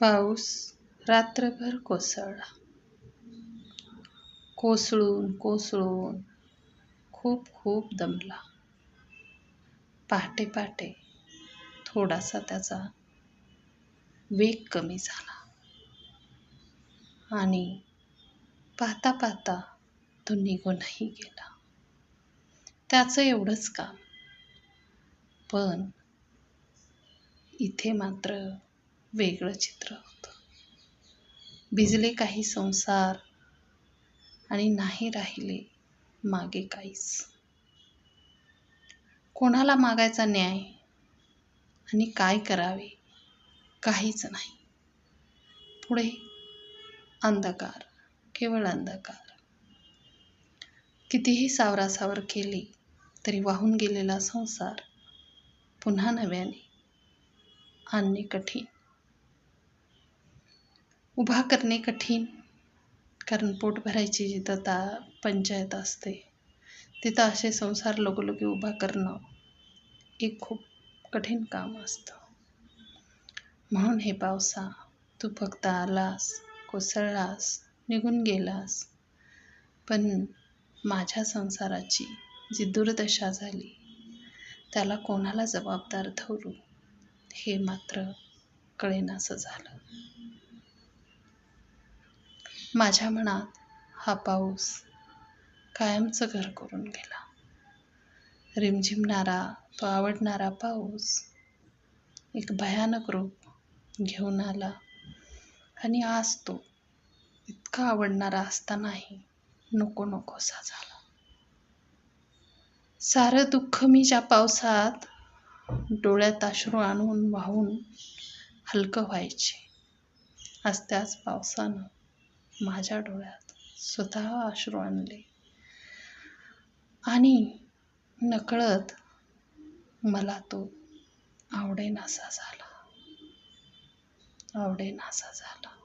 पाऊस रात्रभर कोसळला. कोसळून कोसळून खूप खूप दमला. पहाटे पहाटे थोडासा त्याचा वेग कमी झाला आणि पाहता पाहता तो निघूनही गेला. त्याचं एवढंच काम. पण इथे मात्र वेगळं चित्र होतं. भिजले काही संसार आणि नाही राहिले मागे काहीच. कोणाला मागायचा न्याय आणि काय करावे काहीच नाही. पुढे अंधकार, केवळ अंधकार. कितीही सावरासावर केली तरी वाहून गेलेला संसार पुन्हा नव्याने आणणे कठीण. उभा करणे कठीण. कारण पोट भरायची जिथं ता पंचायत असते तिथं असे संसार लगोलगी उभा करणं एक खूप कठीण काम असतं. म्हणून हे पावसा, तू फक्त आलास, कोसळलास, निघून गेलास. पण माझ्या संसाराची जी दुर्दशा झाली त्याला कोणाला जबाबदार धरू हे मात्र कळेनासं झालं. माझ्या मनात हा पाऊस कायमचं घर करून गेला. रिमझिमणारा तो आवडणारा पाऊस एक भयानक रूप घेऊन आला आणि आज तो इतका आवडणारा असतानाही नको नकोसा झाला. सारं दुःख मी ज्या पावसात डोळ्यात अश्रू आणून वाहून हलकं व्हायचे, आज त्याच पावसानं माझ्या डोळ्यात स्वतः अश्रू आणले आणि नकळत मला तो आवडेनासा झाला. आवडेनासा झाला.